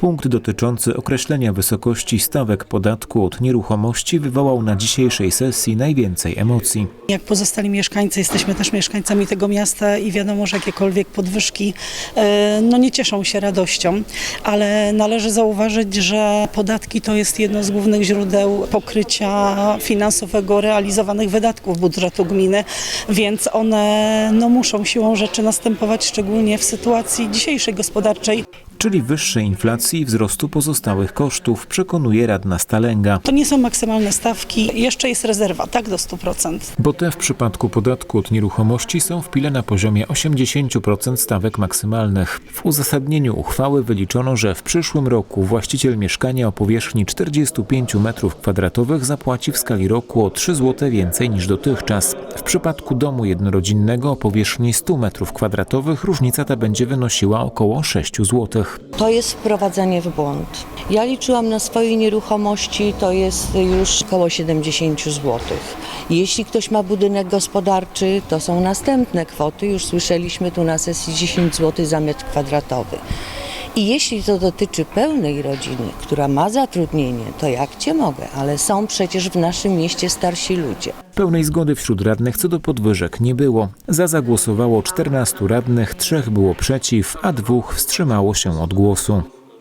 Punkt dotyczący określenia wysokości stawek podatku od nieruchomości wywołał na dzisiejszej sesji najwięcej emocji. Jak pozostali mieszkańcy, jesteśmy też mieszkańcami tego miasta i wiadomo, że jakiekolwiek podwyżki e, no nie cieszą się radością, ale należy zauważyć, że podatki to jest jedno z głównych źródeł pokrycia finansowego realizowanych wydatków budżetu gminy, więc one no, muszą siłą rzeczy następować, szczególnie w sytuacji dzisiejszej gospodarczej. Czyli wyższej inflacji i wzrostu pozostałych kosztów, przekonuje radna Stalęga. To nie są maksymalne stawki, jeszcze jest rezerwa, tak do 100%. Bo te w przypadku podatku od nieruchomości są w pile na poziomie 80% stawek maksymalnych. W uzasadnieniu uchwały wyliczono, że w przyszłym roku właściciel mieszkania o powierzchni 45 m2 zapłaci w skali roku o 3 zł więcej niż dotychczas. W przypadku domu jednorodzinnego o powierzchni 100 m2 różnica ta będzie wynosiła około 6 zł. To jest wprowadzenie w błąd. Ja liczyłam na swojej nieruchomości, to jest już około 70 zł. Jeśli ktoś ma budynek gospodarczy, to są następne kwoty. Już słyszeliśmy tu na sesji 10 zł za metr kwadratowy. I jeśli to dotyczy pełnej rodziny, która ma zatrudnienie, to jak cię mogę, ale są przecież w naszym mieście starsi ludzie. Pełnej zgody wśród radnych co do podwyżek nie było. Za zagłosowało 14 radnych, trzech było przeciw, a dwóch wstrzymało się od głosu.